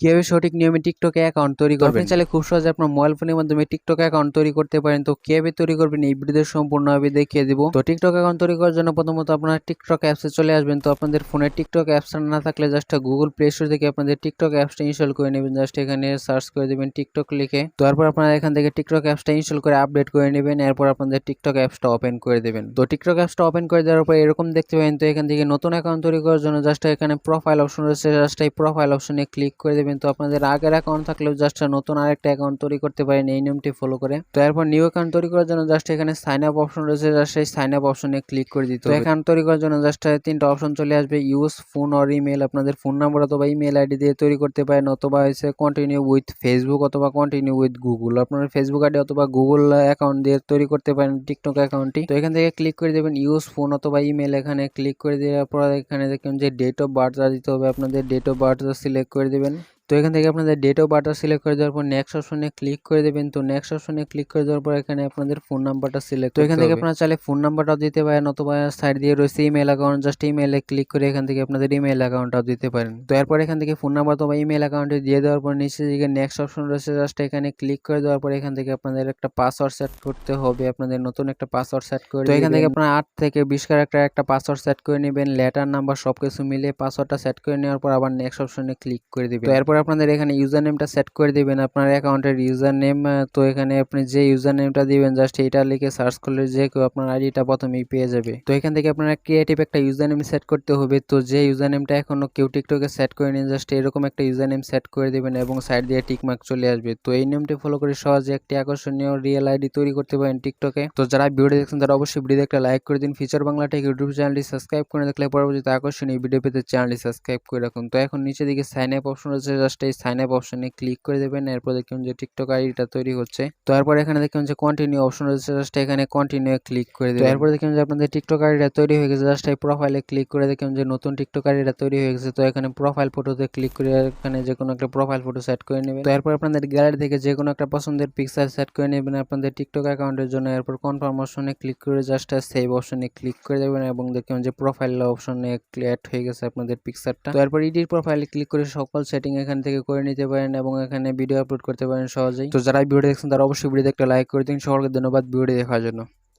কীভাবে সঠিক নিয়মে টিকটকে অ্যাকাউন্ট তৈরি করবেন? চাইলে খুব সহজে আপনার মোবাইল ফোনের মাধ্যমে টিকটক অ্যাকাউন্ট তৈরি করতে পারেন। তো কীভাবে তৈরি করবেন? এই ভিডিওতে সম্পূর্ণভাবে দেখিয়ে দিব। তো টিকটক অ্যাকাউন্ট তৈরি করার জন্য প্রথমত আপনার টিকটক অ্যাপসে চলে আসবেন। তো আপনাদের ফোনে টিকটক অ্যাপস না থাকলে জাস্ট গুগল প্লে স্টোর থেকে আপনাদের টিকটক অ্যাপসটা ইনস্টল করে নেবেন। জাস্ট এখানে সার্চ করে দেবেন টিকটক লিখে। তারপর আপনারা এখান থেকে টিকটক অ্যাপসটা ইনস্টল করে আপডেট করে নেবেন। এরপর আপনাদের টিকটক অ্যাপসটা ওপেন করে দেবেন। তো টিকটক অ্যাপসটা ওপেন করে দেওয়ার পর এরকম দেখতে পাবেন তো এখান থেকে নতুন অ্যাকাউন্ট তৈরি করার জন্য জাস্ট এখানে প্রোফাইল অপশন রয়েছে। জাস্ট এই প্রোফাইল অপশনে ক্লিক করে দেবেন। তো আপনাদের আগের অ্যাকাউন্ট থাকলেও জাস্ট নতুন আরেকটা অ্যাকাউন্ট তৈরি করতে পারেন এই নিয়মটি ফলো করে। তো এরপর নিউ অ্যাকাউন্ট তৈরি করার জন্য জাস্ট এখানে সাইন আপ অপশন রয়েছে জাস্ট এই সাইন আপ অপশনে ক্লিক করে দিতে হবে। অ্যাকাউন্ট তৈরি করার জন্য জাস্ট তিনটা অপশন চলে আসবে ইউজ ফোন অর ইমেল আপনাদের ফোন নাম্বার অথবা ইমেল আইডি দিয়ে তৈরি করতে পারেন অথবা হচ্ছে কন্টিনিউ উইথ ফেসবুক অথবা কন্টিনিউ উইথ গুগল আপনার ফেসবুক আইডি অথবা গুগল অ্যাকাউন্ট দিয়ে তৈরি করতে পারেন টিকটক অ্যাকাউন্টটি তো এখান থেকে ক্লিক করে দেবেন ইউজ ফোন অথবা ইমেল এখানে ক্লিক করে দেওয়ার পর এখানে দেখুন যে ডেট অফ বার্থটা দিতে হবে। আপনাদের ডেট অফ বার্থটা সিলেক্ট করে দেবেন। তো এখান থেকে আপনাদের ডেট অফ বার্থটা সিলেক্ট করে দেওয়ার পর নেক্সট অপশনে ক্লিক করে দেবেন। তো নেক্সট অপশনে ক্লিক করে দেওয়ার পর এখানে আপনাদের ফোন নাম্বারটা সিলেক্ট তো এখান থেকে আপনারা চাইলে ফোন নাম্বারটাও দিতে পারেন অথবা সাইড দিয়ে রয়েছে ইমেল অ্যাকাউন্ট জাস্ট ইমেলে ক্লিক করে এখান থেকে আপনাদের ইমেল অ্যাকাউন্টটাও দিতে পারেন। তো এরপর এখান থেকে ফোন নাম্বার অথবা ইমেল অ্যাকাউন্টে দিয়ে দেওয়ার পর নিচে দিকে নেক্সট অপশন রয়েছে জাস্ট এখানে ক্লিক করে দেওয়ার পর এখান থেকে আপনাদের একটা পাসওয়ার্ড সেট করতে হবে। আপনাদের নতুন একটা পাসওয়ার্ড সেট করে তো এখান থেকে আপনারা আট থেকে বিশ ক্যারেক্টার একটা পাসওয়ার্ড সেট করে নেবেন। লেটার নাম্বার সব কিছু মিলিয়ে পাসওয়ার্ডটা সেট করে নেওয়ার পর আবার নেক্সট অপশনে ক্লিক করে দিবেন। তো এরপর আপনাদের এখানে ইউজার নেমটা সেট করে দিবেন আপনার অ্যাকাউন্টের ইউজার নেম তো এখানে আপনি যে ইউজার নেমটা দিবেন, জাস্ট এটা লিখে সার্চ করলে যে কেউ আপনার আইডিটা প্রথমেই পেয়ে যাবে। তো এখান থেকে আপনারা ক্রিয়েটিভ একটা ইউজার নেম সেট করতে হবে, তো যে ইউজার নেমটা এখনও কেউ টিকটকে সেট করে নিন জাস্ট এরকম একটা ইউজার নেম সেট করে দিবেন এবং সাইড দিয়ে টিকমার্ক চলে আসবে। তো এই নিয়মটি ফলো করে সহজে একটি আকর্ষণীয় রিয়েল আইডি তৈরি করতে পারেন টিকটকে। তো যারা ভিডিও দেখছেন, তারা অবশ্যই ভিডিও একটা লাইক করে দিন। ফিচার বাংলা টেক ইউটিউব চ্যানেলটি সাবস্ক্রাইব করে দেখলে পরবর্তীতে আকর্ষণীয় ভিডিও পেতে চ্যানেলটি সাবস্ক্রাইব করে রাখুন। তো এখন নিচে দিকে সাইন আপ অপশন রয়েছে জাস্ট এই সাইন আপ অপশনে ক্লিক করে দেবেন, এরপর দেখুন যে টিকটক আইডিটা তৈরি হচ্ছে। তো এরপর এখানে দেখুন যে কন্টিনিউ অপশন রয়েছে, জাস্ট এখানে কন্টিনিউ ক্লিক করে দেবেন। এরপর দেখুন যে আপনাদের টিকটক আইডিটা তৈরি হয়ে গেছে, জাস্ট এই প্রোফাইলে ক্লিক করে দেখুন যে নতুন টিকটক আইডিটা তৈরি হয়ে গেছে। তো এখানে প্রোফাইল ফটোতে ক্লিক করে এখানে যে কোনো একটা প্রোফাইল ফটো সেট করে নেবেন। তো এরপর আপনাদের গ্যালারি থেকে যে কোনো একটা পছন্দের পিকচার সেট করে নেবেন আপনাদের টিকটক অ্যাকাউন্টের জন্য। এরপর কনফার্ম অপশনে ক্লিক করে জাস্ট সেভ অপশনে ক্লিক করে দেবেন এবং দেখুন যে প্রোফাইল অপশনে অ্যাড হয়ে গেছে আপনাদের পিকচারটা তো এরপর এডিট প্রোফাইলে ক্লিক করে সকল সেটিং এখান থেকে করে নিতে পারেন এবং এখানে ভিডিও আপলোড করতে পারেন সহজেই। তো যারা ভিডিও দেখছেন, তারা অবশ্যই ভিডিও একটা লাইক করে দিন। সকলকে ধন্যবাদ ভিডিও দেখার জন্য।